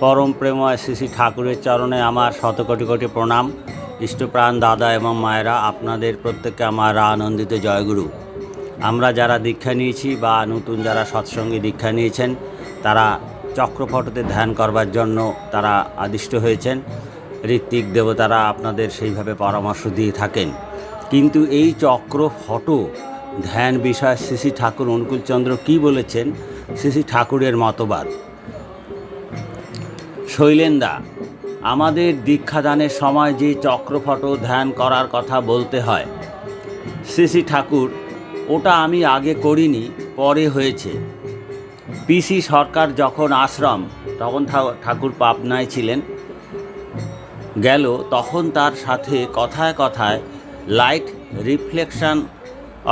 পরম প্রেময় শ্রী শ্রী ঠাকুরের চরণে আমার শত কোটি কোটি প্রণাম। ইষ্টপ্রাণ দাদা এবং মায়েরা, আপনাদের প্রত্যেককে আমার আনন্দিত জয়গুরু। আমরা যারা দীক্ষা নিয়েছি বা নতুন যারা সৎসঙ্গে দীক্ষা নিয়েছেন, তারা চক্রফটতে ধ্যান করবার জন্য তারা আদিষ্ট হয়েছেন। ঋত্বিক দেবতারা আপনাদের সেইভাবে পরামর্শ দিয়ে থাকেন। কিন্তু এই চক্র ফটো ধ্যান বিষয় শ্রী ঠাকুর অনুকূলচন্দ্র কী বলেছেন? শ্রী ঠাকুরের মতবাদ। শৈলেন্দা, আমাদের দীক্ষাদানের সময় যে চক্রফটো ধ্যান করার কথা বলতে হয়। শ্রী ঠাকুর, ওটা আমি আগে করিনি, পরে হয়েছে। পিসি সরকার যখন আশ্রম, তখন ঠাকুর পাবনায় ছিলেন। গেল, তখন তার সাথে কথায় কথায় লাইট রিফ্লেকশন,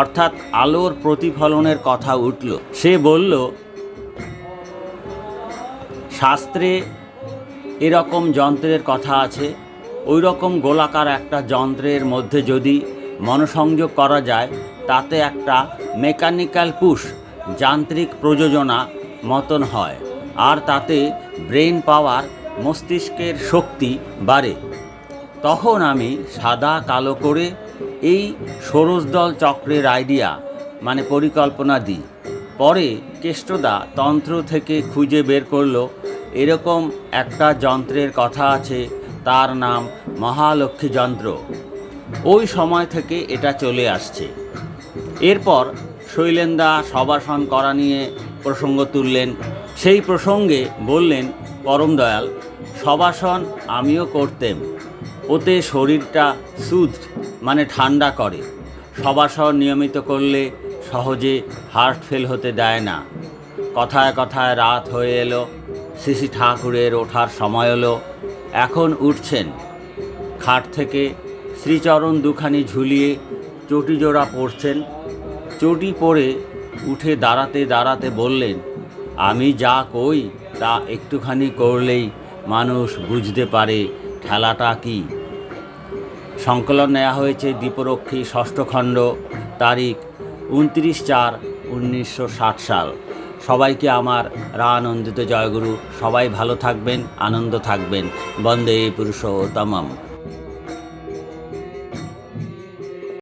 অর্থাৎ আলোর প্রতিফলনের কথা উঠল। সে বলল, শাস্ত্রে এরকম যন্ত্রের কথা আছে। ওই রকম গোলাকার একটা যন্ত্রের মধ্যে যদি মনসংযোগ করা যায়, তাতে একটা মেকানিক্যাল পুশ, যান্ত্রিক প্রযোজনা মতন হয়। আর তাতে ব্রেন পাওয়ার, মস্তিষ্কের শক্তি বাড়ে। তখন আমি সাদা, কালো করে এই সরোজদল চক্রের আইডিয়া মানে পরিকল্পনা দিই। পরে কেষ্টদা তন্ত্র থেকে খুঁজে বের করল এরকম একটা যন্ত্রের কথা আছে, তার নাম মহালক্ষ্মী যন্ত্র ওই সময় থেকে এটা চলে আসছে। এরপর শৈলেন্দা সবাসন করা নিয়ে প্রসঙ্গ তুললেন। সেই প্রসঙ্গে বললেন, পরম দয়াল সবাসন আমিও করতেম। ওতে শরীরটা সুদ মানে ঠান্ডা করে। সবাসন নিয়মিত করলে সহজে হার্ট ফেল হতে দেয় না। কথায় কথায় রাত হয়ে এলো। শ্রী ঠাকুরের ওঠার সময় হলো, এখন উঠছেন। খাট থেকে শ্রীচরণ দুখানি ঝুলিয়ে চটি জোড়া পড়ছেন চটি পরে উঠে দাঁড়াতে দাঁড়াতে বললেন, আমি যা কই তা একটুখানি করলেই মানুষ বুঝতে পারে ঠেলাটা কী? সংকলন নেওয়া হয়েছে দীপরক্ষী ষষ্ঠ খণ্ড, তারিখ উনত্রিশ চার উনিশশো সাল। সবাইকে আমার রা আনন্দিত জয়গুরু। সবাই ভালো থাকবেন আনন্দ থাকবেন। বন্দে পুরুষ পুরুষোত্তমম।